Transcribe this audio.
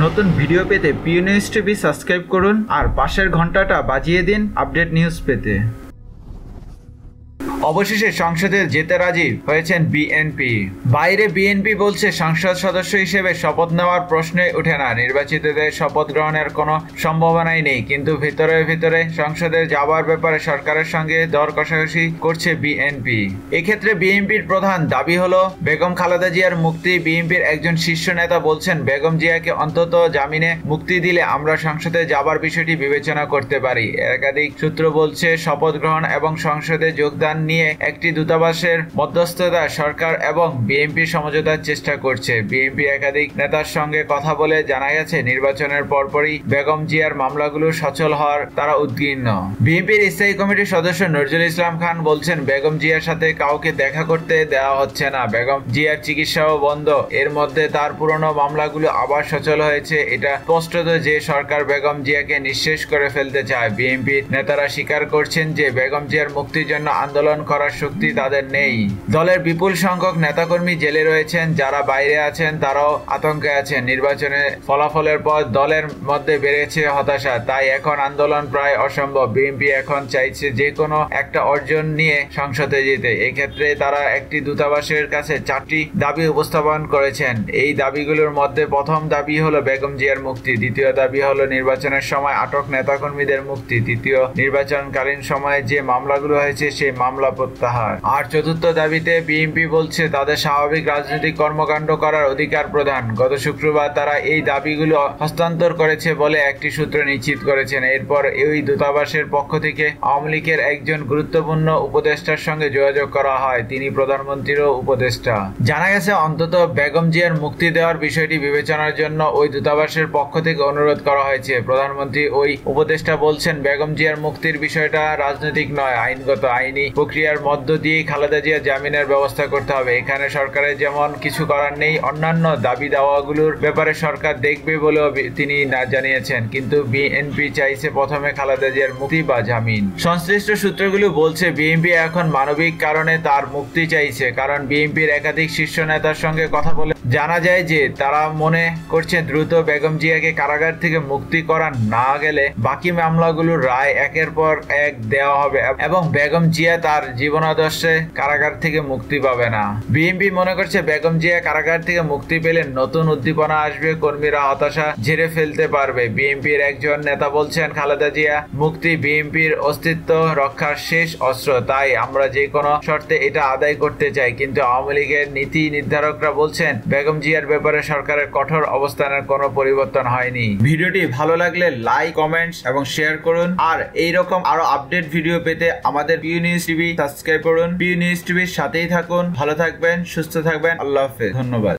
নতুন ভিডিও পেতে Piu news TV subscribe করুন আর পাশের ঘন্টাটা বাজিয়ে দিন আপডেট নিউজ পেতে। অবশেষে সংসদে যেতে রাজি হয়েছেন বিএনপি। বাইরে বিএনপি বলছে, সংসদ সদস্য হিসেবে শপথ নেওয়ার প্রশ্নই ওঠে না। নির্বাচিতদের শপথ গ্রহণের কোনো সম্ভাবনাই নেই। কিন্তু ভিতরে ভিতরে সংসদে যাওয়ার ব্যাপারে সরকারের সঙ্গে দর কষাকষি করছে বিএনপি। এক্ষেত্রে বিএনপির প্রধান দাবি হলো, বেগম খালেদা জিয়ার মুক্তি। বিএনপির একজন শীর্ষ নেতা বলছেন, বেগম জিয়াকে অন্তত জামিনে মুক্তি দিলে আমরা সংসদে যাবার বিষয়টি বিবেচনা করতে পারি। একাধিক সূত্র বলছে, শপথ গ্রহণ এবং সংসদে যোগদান নিয়ে একটি দূতাবাসের মধ্যস্থতা সরকার এবং বিএনপি সমঝোতার চেষ্টা করছে। বিএনপি একাধিক নেতার সঙ্গে কথা বলে জানা গেছে, নির্বাচনের পরপরই বেগম জিয়ার মামলাগুলো সচল হওয়ার তারা উদ্বিগ্ন। বিএনপির স্থায়ী কমিটির সদস্য নজরুল ইসলাম খান বলছেন, বেগম জিয়ার সাথে কাউকে দেখা করতে দেওয়া হচ্ছে না। বেগম জিয়ার চিকিৎসাও বন্ধ। এর মধ্যে তার পুরনো মামলাগুলো আবার সচল হয়েছে। এটা স্পষ্টত যে সরকার বেগম জিয়াকে নিঃশেষ করে ফেলতে চায়। বিএনপির নেতারা স্বীকার করছেন যে, বেগম জিয়ার মুক্তির জন্য আন্দোলন করার শক্তি তাদের নেই। দলের বিপুল সংখ্যক নেতাকর্মী জেলে রয়েছেন, যারা বাইরে আছেন, তারাও আতঙ্কে আছেন। নির্বাচনে ফলাফলের পর দলের মধ্যে বেড়েছে হতাশা। তাই এখন আন্দোলন প্রায় অসম্ভব। বিএনপি এখন চাইছে যে কোনো একটা অর্জন নিয়ে সংসদে যেতে। এক্ষেত্রে তারা একটি দূতাবাসের কাছে চারটি দাবি উপস্থাপন করেছেন। এই দাবিগুলোর মধ্যে প্রথম দাবি হলো বেগম জিয়ার মুক্তি। দ্বিতীয় দাবি হলো নির্বাচনের সময় আটক নেতাকর্মীদের মুক্তি। তৃতীয়, নির্বাচনকালীন সময়ে যে মামলাগুলো হয়েছে, সেই মামলা প্রত্যাহার আর চতুর্থ দাবিতে বিএনপি বলছে, তাদের স্বাভাবিক রাজনৈতিক কর্মকাণ্ড করার অধিকার প্রদান। গত শুক্রবার তারা এই দাবিগুলো হস্তান্তর করেছে বলে একটি সূত্র নিশ্চিত করেছেন। এরপর এই দূতাবাসের পক্ষ থেকে আওয়ামী লীগের একজন গুরুত্বপূর্ণ উপদেষ্টার সঙ্গে যোগাযোগ করা হয়। তিনি প্রধানমন্ত্রীরও উপদেষ্টা। জানা গেছে, অন্তত বেগম জিয়ার মুক্তি দেওয়ার বিষয়টি বিবেচনার জন্য ওই দূতাবাসের পক্ষ থেকে অনুরোধ করা হয়েছে। প্রধানমন্ত্রী ওই উপদেষ্টা বলছেন, বেগম জিয়ার মুক্তির বিষয়টা রাজনৈতিক নয়, আইনগত, আইনি প্রক্রিয়ার মধ্য দিয়ে খালেদা জিয়া জামিনের ব্যবস্থা করতে হবে। এখানে সরকারের যেমন কিছু করার নেই, অন্যান্য দাবি দাওয়াগুলোর ব্যাপারে সরকার দেখবে বলেও তিনি না জানিয়েছেন। কিন্তু বিএনপি চাইছে প্রথমে খালেদা জিয়ার মুক্তি বা জামিন। সংশ্লিষ্ট সূত্রগুলো বলছে, বিএনপি এখন মানবিক কারণে তার মুক্তি চাইছে। কারণ বিএনপির একাধিক শীর্ষ নেতার সঙ্গে কথা বলে জানা যায় যে তারা মনে করছে দ্রুত বেগম জিয়াকে কারাগার থেকে মুক্তি করা না গেলে বাকি মামলাগুলোর রায় একের পর এক দেওয়া হবে এবং বেগম জিয়া তার জীবনাদর্শে কারাগার থেকে মুক্তি পাবে না। বিএনপি মনে করছে বেগম জিয়া কারাগার থেকে মুক্তি পেলে নতুন উদ্দীপনা আসবে, কর্মীরা হতাশা ঝেড়ে ফেলতে পারবে। বিএনপির একজন নেতা বলছেন, খালেদা জিয়া মুক্তি বিএনপির অস্তিত্ব রক্ষার শেষ অস্ত্র, তাই আমরা যে কোনো শর্তে এটা আদায় করতে চাই। কিন্তু আওয়ামী লীগের নীতি নির্ধারকরা বলছেন বেগম জিয়ার ব্যাপারে সরকারের কঠোর অবস্থানের কোনো পরিবর্তন হয়নি। ভিডিওটি ভালো লাগলে লাইক কমেন্টস এবং শেয়ার করুন। আর এই রকম আরও আপডেট ভিডিও পেতে আমাদের পিউ নিউজ টিভি সাবস্ক্রাইব করুন। পিউ নিউজ টিভির সাথেই থাকুন। ভালো থাকবেন, সুস্থ থাকবেন। আল্লাহ হাফেজ। ধন্যবাদ।